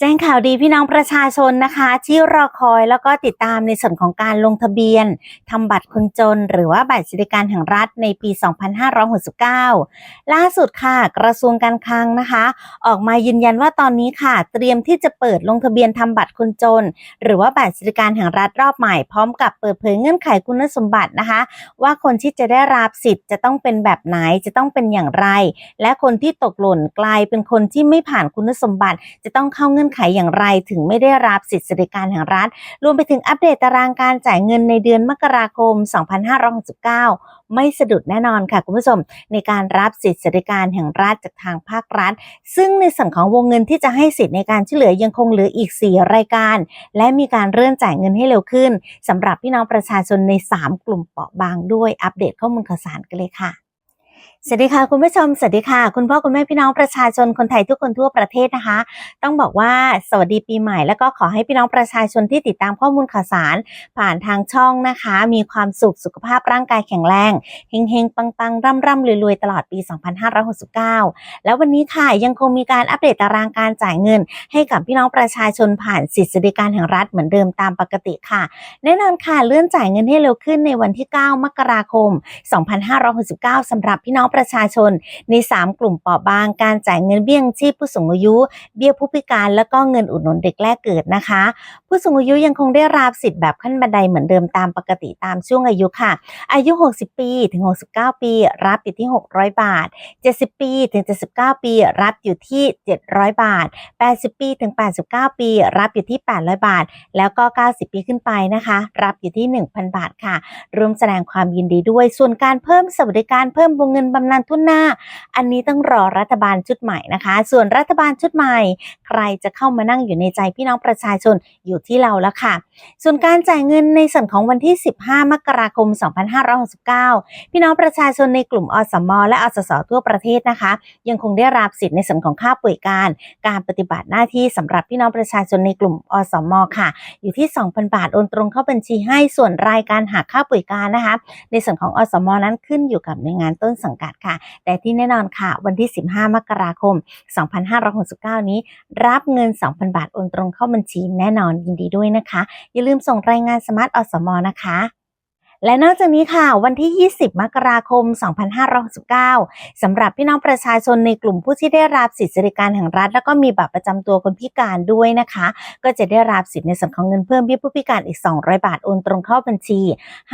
แจ้งข่าวดีพี่น้องประชาชนนะคะ ที่รอคอยแล้วก็ติดตามในส่วนของการลงทะเบียนทำบัตรคนจน หรือว่าบัตรสวัสดิการแห่งรัฐในปี 2569 ล่าสุดค่ะกระทรวงการคลังนะคะ ออกมายืนยันว่าตอนนี้ค่ะ เตรียมที่จะเปิดลงทะเบียนทำบัตรคนจน หรือว่าบัตรสวัสดิการแห่งรัฐรอบใหม่ พร้อมกับเปิดเผยเงื่อนไขคุณสมบัตินะคะ ว่าคนที่จะได้รับสิทธิ์จะต้องเป็นแบบไหนจะต้องเป็นอย่างไร และคนที่ตกหล่นกลายเป็นคนที่ไม่ผ่านคุณสมบัติจะต้องเข้าเงื่อนไขอย่างไรถึงไม่ได้รับสิทธิสวัสดิการแห่งรัฐ รวมไปถึงอัปเดตตารางการจ่ายเงินในเดือนมกราคม 2569 ไม่สะดุดแน่นอนค่ะคุณผู้ชมในการรับสิทธิสวัสดิการแห่งรัฐจากทางภาครัฐ ซึ่งในส่วนของวงเงินที่จะให้สิทธิ์ในการช่วยเหลือยังคงเหลืออีก 4 รายการ และมีการเลื่อนจ่ายเงินให้เร็วขึ้นสำหรับพี่น้องประชาชนใน 3 กลุ่มเปราะบางด้วยอัปเดตข้อมูลข่าวสารกันเลยค่ะ สวัสดีค่ะคุณผู้ชมสวัสดีค่ะ คุณพ่อคุณแม่พี่น้องประชาชนคนไทยทุกคนทั่วประเทศนะคะ ต้องบอกว่าสวัสดีปีใหม่ แล้วก็ขอให้พี่น้องประชาชนที่ติดตามข้อมูลข่าวสาร ผ่านทางช่องนะคะ มีความสุขสุขภาพร่างกายแข็งแรงเฮงเฮงปังปังร่ำร่ำรวยรวยตลอดปี 2569 แล้ววันนี้ค่ะยังคงมีการอัปเดตตารางการจ่ายเงิน ให้กับพี่น้องประชาชนผ่านสิทธิสวัสดิการแห่งรัฐเหมือนเดิมตามปกติค่ะ แน่นอนค่ะเลื่อนจ่ายเงินให้เร็วขึ้นในวันที่ 9 มกราคม 2569สำหรับพี่น้องประชาชน ใน 3 กลุ่มเปราะบาง การจ่ายเงินเบี้ยยังชีพผู้สูงอายุ เบี้ยผู้พิการแล้วก็เงินอุดหนุนเด็กแรกเกิดนะคะ ผู้สูงอายุยังคงได้รับสิทธิ์แบบขั้นบันไดเหมือนเดิมตามปกติตามช่วงอายุค่ะ อายุ 60 ปีถึง 69 ปี รับอยู่ที่ 600 บาท 70 ปีถึง 79 ปี รับอยู่ที่ 700 บาท 80 ปีถึง 89 ปี รับอยู่ที่ 800 บาท แล้วก็ 90 ปีขึ้นไปนะคะ รับอยู่ที่ 1,000 บาทค่ะร่วมแสดงความยินดีด้วยส่วนการเพิ่มสวัสดิการเพิ่มวงเงินบำนาญทุนหน้า อันนี้ต้องรอรัฐบาลชุดใหม่นะคะ ส่วนรัฐบาลชุดใหม่ ใครจะเข้ามานั่งอยู่ในใจพี่น้องประชาชนอยู่ที่เราแล้วค่ะ ส่วนการจ่ายเงินในส่วนของวันที่ 15 มกราคม 2569 พี่น้องประชาชนในกลุ่มอสมและอสสทั่วประเทศนะคะ ยังคงได้รับสิทธิ์ในส่วนของค่าป่วยการ การปฏิบัติหน้าที่สำหรับพี่น้องประชาชนในกลุ่มอสมค่ะ อยู่ที่ 2,000 บาทโอนตรงเข้าบัญชีให้ส่วนรายการหักค่าป่วยการนะคะ ในส่วนของอสมนั้นขึ้นอยู่กับหน่วยงานต้นสังกัดค่ะ แต่ที่แน่นอนค่ะ วันที่ 15 มกราคม 2569 นี้ รับเงิน 2,000 บาทโอนตรงเข้าบัญชีแน่นอนยินดีด้วยนะคะ อย่าลืมส่งรายงานสมาร์ทอสมอนะคะ และนอกจากนี้ค่ะ วันที่ 20 มกราคม 2569สำหรับพี่น้องประชาชนในกลุ่มผู้ที่ได้รับสิทธิสวัสดิการแห่งรัฐ แล้วก็มีบัตรประจำตัวคนพิการด้วยนะคะ ก็จะได้รับสิทธิ์ในส่วนของเงินเพิ่มเบี้ยผู้พิการอีก 200 บาทโอนตรงเข้าบัญชี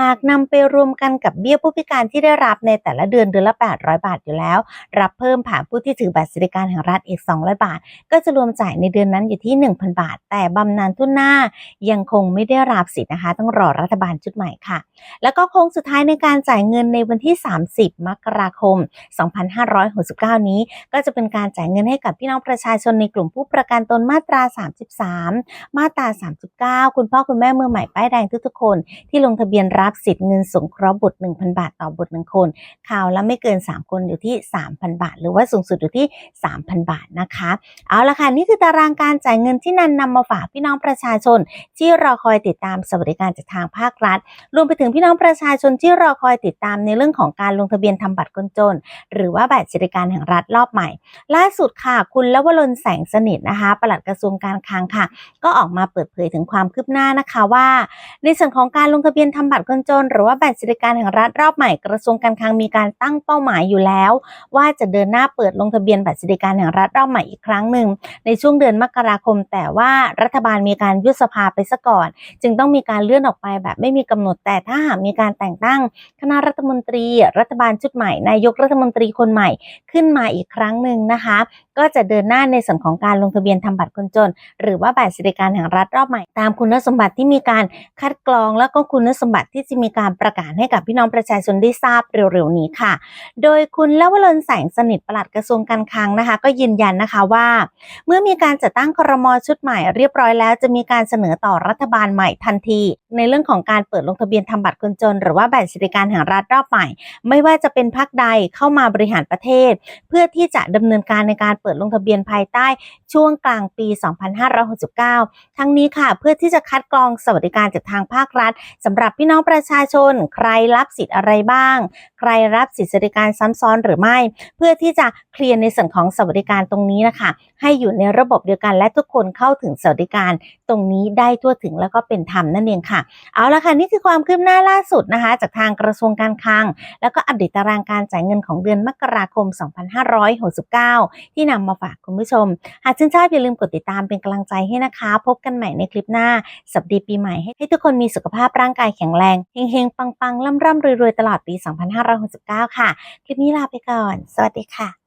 หากนำไปรวมกันกับเบี้ยผู้พิการที่ได้รับในแต่ละเดือนเดือนละ 800 บาทอยู่แล้ว รับเพิ่มผ่านผู้ที่ถือบัตรสวัสดิการแห่งรัฐอีก 200 บาท ก็จะรวมจ่ายในเดือนนั้นอยู่ที่ 1,000 บาท แต่บำนาญทุนหน้ายังคงไม่ได้รับสิทธิ์นะคะ ต้องรอรัฐบาลชุดใหม่ค่ะแล้วก็โค้งสุดท้ายในการจ่ายเงินในวันที่ 30 มกราคม 2569 นี้ ก็จะเป็นการจ่ายเงินให้กับพี่น้องประชาชนในกลุ่มผู้ประกันตนมาตรา 33 มาตรา 39 คุณพ่อคุณแม่มือใหม่ป้ายแดงทุกๆคน ที่ลงทะเบียนรับสิทธิ์เงินสงเคราะห์บุตร 1,000 บาทต่อบุตร1คนข่าวละไม่เกิน 3 คนอยู่ที่ 3,000 บาท หรือว่าสูงสุดอยู่ที่ 3,000 บาทนะคะ เอาละค่ะ นี่คือตารางการจ่ายเงินที่นันนำมาฝากพี่น้องประชาชน ที่รอคอยติดตามสวัสดิการจากทางภาครัฐ รวมไปถึงพี่น้องประชาชนที่รอคอยติดตามในเรื่องของการลงทะเบียนทำบัตรคนจน หรือว่าบัตรสวัสดิการแห่งรัฐรอบใหม่ ล่าสุดค่ะ คุณลวรนแสงสนิทนะคะ ปลัดกระทรวงการคลังค่ะ ก็ออกมาเปิดเผยถึงความคืบหน้านะคะว่า ในส่วนของการลงทะเบียนทำบัตรคนจน หรือว่าบัตรสวัสดิการแห่งรัฐรอบใหม่ กระทรวงการคลังมีการตั้งเป้าหมายอยู่แล้ว ว่าจะเดินหน้าเปิดลงทะเบียนบัตรสวัสดิการแห่งรัฐรอบใหม่อีกครั้งหนึ่งในช่วงเดือนมกราคม แต่ว่ารัฐบาลมีการยุบสภาไปซะก่อน จึงต้องมีการเลื่อนออกไปแบบไม่มีกำหนดแต่ถ้ามีการแต่งตั้งคณะรัฐมนตรี รัฐบาลชุดใหม่นายกรัฐมนตรีคนใหม่ขึ้นมาอีกครั้งหนึ่งนะคะ ก็จะเดินหน้าในส่วนของการลงทะเบียนทำบัตรคนจน หรือว่าบัตรสวัสดิการแห่งรัฐรอบใหม่ตามคุณสมบัติที่มีการคัดกรองแล้วก็คุณสมบัติที่จะมีการประกาศให้กับพี่น้องประชาชนได้ทราบเร็วๆนี้ค่ะ โดยคุณลวรนแสงสนิทปลัดกระทรวงการคลังนะคะ ก็ยืนยันนะคะว่า เมื่อมีการจัดตั้งครมชุดใหม่เรียบร้อยแล้ว จะมีการเสนอต่อรัฐบาลใหม่ทันที ในเรื่องของการเปิดลงทะเบียนทำบัตรคนจน หรือว่าบัตรสวัสดิการแห่งรัฐรอบใหม่ ไม่ว่าจะเป็นพรรคใดเข้ามาบริหารประเทศ เพื่อที่จะดำเนินการในการเปิดปิดลงทะเบียนภายใต้ช่วงกลางปี 2569 ทั้งนี้ค่ะ เพื่อที่จะคัดกรองสวัสดิการจากทางภาครัฐสำหรับพี่น้องประชาชน ใครรับสิทธิ์อะไรบ้าง ใครรับสิทธิสวัสดิการซ้ำซ้อนหรือไม่ เพื่อที่จะเคลียร์ในส่วนของสวัสดิการตรงนี้นะคะ ให้อยู่ในระบบเดียวกันและทุกคนเข้าถึงสวัสดิการตรงนี้ได้ทั่วถึงแล้วก็เป็นธรรมนั่นเองค่ะ เอาละค่ะ นี่คือความคืบหน้าล่าสุดนะคะ จากทางกระทรวงการคลัง แล้วก็อัปเดตตารางการจ่ายเงินของเดือนมกราคม 2569 ที่นำมาฝากคุณผู้ชม หากชื่นชอบอย่าลืมกดติดตามเป็นกำลังใจให้นะคะ พบกันใหม่ในคลิปหน้าสวัสดีปีใหม่ให้ทุกคนมีสุขภาพร่างกายแข็งแรงเฮงๆ ปังๆร่ำๆรวยๆ ตลอดปี 2569 ค่ะ คลิปนี้ลาไปก่อน สวัสดีค่ะ